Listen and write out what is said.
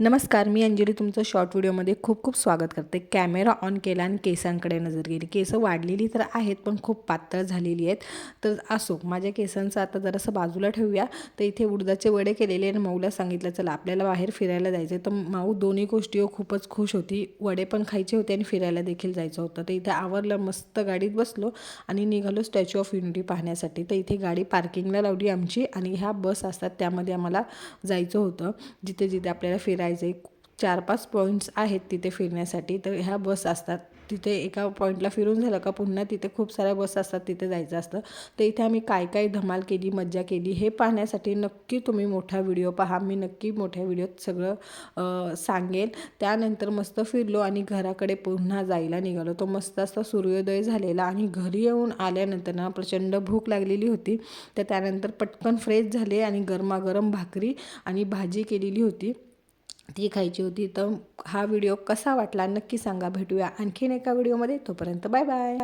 नमस्कार मी अंजली तुमचं शॉर्ट व्हिडिओमध्ये खूप खूप स्वागत करते. कॅमेरा ऑन केला आणि केसांकडे नजर गेली. केसं वाढलेली तर आहेत पण खूप पातळ झालेली आहेत. तर असो माझ्या केसांचं आता जरासं बाजूला ठेवूया. तर इथे उडदाचे वडे केलेले आणि माऊला सांगितलं चला आपल्याला बाहेर फिरायला जायचं तर माऊ दोन्ही गोष्टी खूपच खुश होती. वडे पण खायचे होते आणि फिरायला देखील जायचं होतं. तर इथे आवरलं मस्त गाडीत बसलो आणि निघालो स्टॅच्यू ऑफ युनिटी पाहण्यासाठी. तर इथे गाडी पार्किंगला लावली आमची आणि ह्या बस असतात त्यामध्ये आम्हाला जायचं होतं. जिथे जिथे आपल्याला फिरायला आहे चार पाच पॉईंट्स आहेत तिथे फिरण्यासाठी. तर ह्या बस असतात. तिथे एका पॉईंटला फिरून झालं का पुन्हा तिथे खूप साऱ्या बस असतात तिथे जायचं असतं. तर इथे आम्ही काय काय धमाल केली मज्जा केली हे पाहण्यासाठी नक्की तुम्ही मोठा व्हिडिओ पहा. मी नक्की मोठ्या व्हिडिओत सगळं सांगेन त्यानंतर मस्त फिरलो आणि घराकडे पुन्हा जायला निघालो. तो मस्त असता सूर्योदय झालेला आणि घरी येऊन आल्यानंतर ना प्रचंड भूक लागलेली होती. तर त्यानंतर पटकन फ्रेश झाले आणि गरमागरम भाकरी आणि भाजी केलेली होती. ती खायची होती. तर हा व्हिडिओ कसा वाटला नक्की सांगा. भेटूया आणखीन एका व्हिडिओमध्ये. तोपर्यंत बाय बाय.